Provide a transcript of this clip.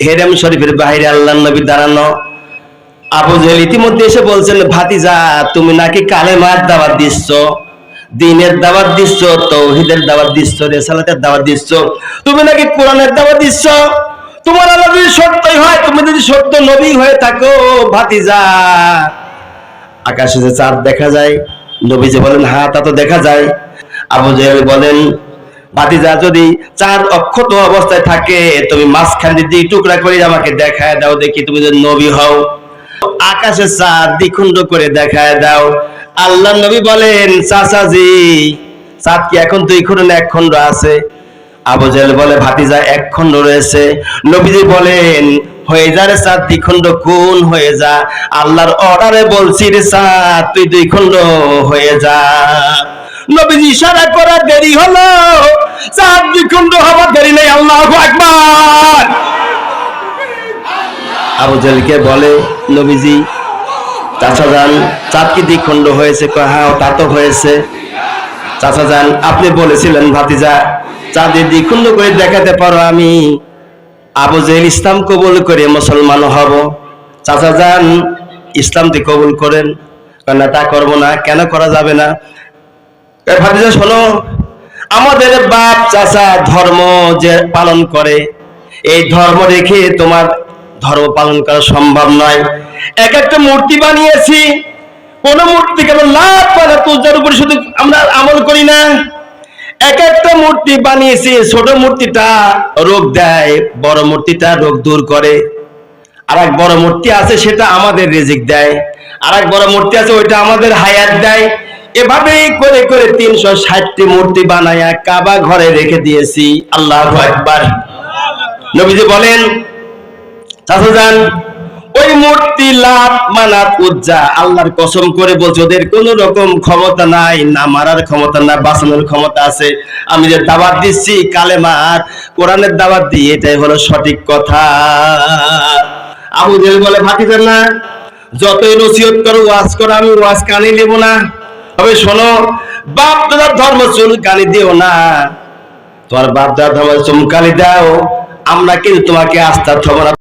হেরেম শরীফের বাইরে আল্লাহ নবী দাঁড়ানো। আবু জেহেল ইতিমধ্যে এসে বলছেন, ভাতিজা, তুমি নাকি কালেমার দাওয়াত দিচ্ছ? দিনের দাওয়াত দিচ্ছ, তৌহিদের দাওয়াত দিচ্ছ, রেসালাতের দাওয়াত দিচ্ছ? তুমি নাকি কোরআনের দাওয়াত দিচ্ছ? তোমার আল্লাহ যদি সত্যই হয়, তুমি যদি সত্য নবী হয়ে থাকো, ভাতিজা। আকাশে যে চাঁদ দেখা যায় নবী যে বলেন হ্যাঁ তা তো দেখা যায়। আবু জেহেল বলেন ভাতিজা যদি চাঁদ অক্ষত অবস্থায় থাকে, তুমি মাঝখান দিয়ে টুকরা করে আমাকে দেখায় দাও, দেখি তুমি যদি নবী হও। আকাশে চাঁদ দ্বিখণ্ড করে দেখায় দাও। আল্লাহ নবী বলেন, চাচাজি, চাঁদ কি এখন দুই খণ্ড না এক খণ্ড আছে? আবু জেহেল বলে, ভাতিজা, এক খণ্ড রয়েছে। নবীজি বলেন, হয়ে যা রে চাঁদ, দ্বিখণ্ড কোন হয়ে যা? আল্লাহর অর্ডারে বলছি রে চাঁদ, তুই দুই খণ্ড হয়ে যা। নবীজি ইশারা করা দেরি হলো। চাঁদ দ্বিখণ্ড হবার দেরি নেই, আল্লাহ আকবার। আবু জেলকে বলে, নবীজি, চাচা যান, চাঁদ কি দ্বিখণ্ড হয়েছে? হ্যাঁ তা তো হয়েছে। চাচা যান, আপনি বলেছিলেন, ভাতিজা দ্বিখণ্ড করে দেখাতে পারো আমি। আবু জেহেল ইসলাম কবুল করে মুসলমান হব। চাচা যান ইসলামটি কবুল করেন। তা করব না, কেন করা যাবে না? ভাতিজা, শোনো আমাদের বাপ, চাচা ধর্ম যে পালন করে, এই ধর্ম রেখে তোমার ধর্ম পালন করা সম্ভব নয়। এক একটা মূর্তি বানিয়েছি, কোন মূর্তি কেবল লাভ পারে পূজার উপরে শুধু আমরা আমল করি না। এক একটা মূর্তি বানিয়েছি, ছোট মূর্তিটা রোগ দেয়, বড় মূর্তিটা রোগ দূর করে। আর এক বড় মূর্তি আছে, সেটা আমাদের রেজিক দেয়। আর এক বড় মূর্তি আছে, ওইটা আমাদের হায়াত দেয়। এভাবেই করে করে তিনশো ষাটটি মূর্তি বানায়া কাবা ঘরে রেখে দিয়েছি। আল্লাহ একবার নবীজি বলেন যান, ওই মূর্তি লাভ মানাত উজ্জা, আল্লাহর কসম করে বলছে, ওদের কোন রকম ক্ষমতা নাই, না মারার ক্ষমতা, না বাঁচানোর ক্ষমতা আছে। আমি যে দাওয়াত দিচ্ছি কালেমার কোরআনের দাওয়াত দিই এটাই হলো সঠিক কথা। আবু বলে ভাতিজান না, যতই নসিহত করো, ওয়াজ করো, আমি ওয়াজ কানে নেব না। তবে শোনো বাপ দাদার ধর্ম চুল কানে দিও না। তোমার বাপ দাদার ধর্ম চুমকালি দাও, আমরা কিন্তু তোমাকে আস্থা না